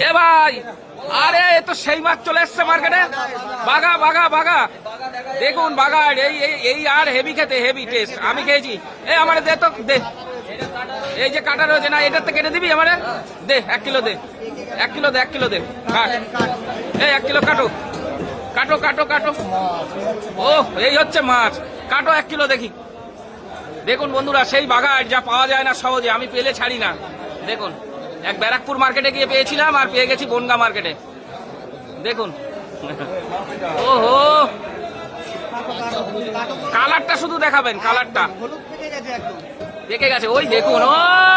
এ ভাই, আরে, এ তো সেই মাছ চলে এসছে মার্কেটে। বাগা বাগা বাগা দেখুন বাগা এই, এই- আর হেভি খেতে হেভি টেস্ট আমি খেয়েছি। এই আমার দে তো, দে। এই যে কাটা রয়েছে, না, এটার থেকে কেটে দিবি আমারে? দে, এক কিলো দে। এক কিলো দে, এক কিলো দে। এই এক কিলো কাটো। কাটো কাটো কাটো। ও, এই হচ্ছে মাছ। কাটো এক কিলো দেখি। দেখুন বন্ধুরা, সেই বাগান যা পাওয়া যায় না সহজে, আমি পেলে ছাড়ি না। দেখুন। এক ব্যারাকপুর মার্কেটে গিয়ে পেয়েছিলাম আর পেয়ে গেছি বনগা মার্কেটে। দেখুন। ওহো! কালারটা শুধু দেখাবেন, কালারটা। পেকে গেছে, ওই দেখুন, ও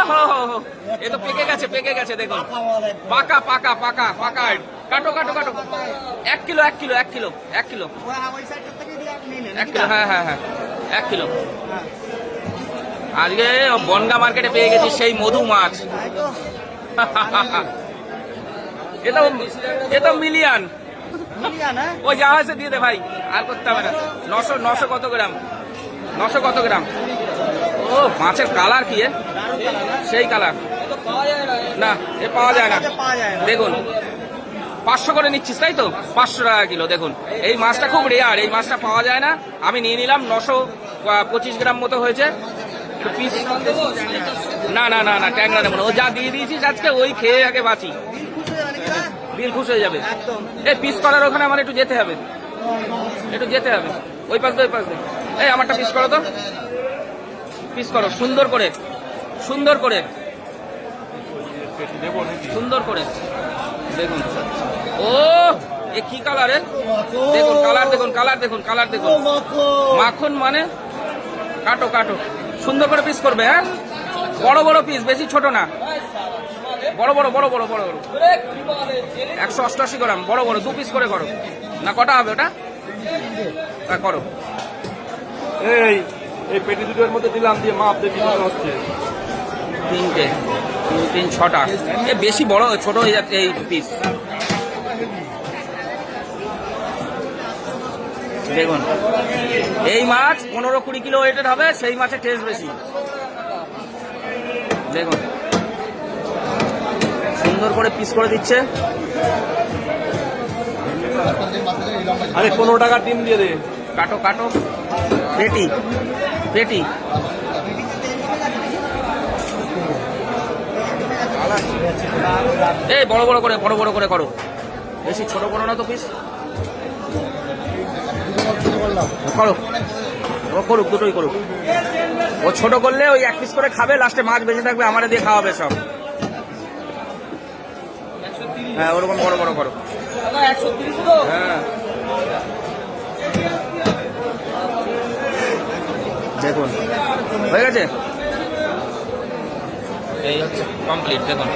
হো হো। এ তো পেকে গেছে পেকে গেছে, দেখুন। পাকা পাকা পাকা পাকা কাটো কাটো কাটো। এক কিলো এক কিলো এক কিলো এক কিলো। এক কিলো হ্যাঁ হ্যাঁ হ্যাঁ। এক কিলো। আজকে বনগা মার্কেটে পেয়ে গেছি সেই মধু মাছ। এটা এটা মিলিয়ান। মিলিয়ান হ্যাঁ? ওই যা হয়েছে দিয়ে দে ভাই আর করতে হবে না। নশো নশো কত গ্রাম? নশো কত গ্রাম? ও মাছের কালার কি সেই কালার। না এ পাওয়া যায় না। দেখুন পাঁচশো করে নিচ্ছিস তাই তো? পাঁচশো টাকা কিলো দেখুন। এই মাছটা খুব রেয়ার এই মাছটা পাওয়া যায় না। আমি নিয়ে নিলাম নশো পঁচিশ গ্রাম মতো হয়েছে। না না না না, ট্যাংরা নেব না। ও যা দিয়ে দিয়েছিস আজকে, ওই খেয়ে আগে বাঁচি? বিল খুশ হয়ে যাবে। এই পিস করার ওখানে আমার একটু যেতে হবে। একটু যেতে হবে। ওই পাশ দিয়ে, ওই পাশ দিয়ে। এই আমারটা পিস করো তো। পিস করো, সুন্দর করে। সুন্দর করে। সুন্দর করে। দেখুন। ও, এ কি কালারের দেখুন কালার দেখুন কালার দেখুন কালার দেখুন। মাখন মানে? কাটো কাটো। সুন্দর করে পিস করবে হ্যাঁ? বড় বড় পিস বেশি ছোট না। বড় বড় বড় বড় বড় বড়। একশো অষ্টআশি গ্রাম বড় বড় দু পিস করে করো। না কটা হবে ওটা? হ্যাঁ করো। এই এই পেটি দুটোর মধ্যে দিলাম দিয়ে মাপ দেখি হচ্ছে। তিনটে তিন তিন ছটা। এ বেশি বড় ছোট হয়ে যাচ্ছে এই পিস দেখুন। এই মাছ পনেরো কুড়ি কিলো ওয়েটের হবে সেই মাছের টেস্ট বেশি। দেখুন। সুন্দর করে পিস করে দিচ্ছে। আরে পনেরো টাকার ডিম দিয়ে দে। কাটো কাটো। পেটি পেটি। এই বড় বড় করে বড় বড় করে করো। বেশি ছোট করো না তো পিস করো। ও করুক, দুটোই করুক। ও ছোট করলে ওই এক পিস করে খাবে লাস্টে মাছ বেঁচে থাকবে, আমারে দিয়ে খাওয়াবে সব। হ্যাঁ ওরকম বড় বড় করো। হ্যাঁ। দেখুন। হয়ে গেছে? এই হচ্ছে কমপ্লিট দেখুন।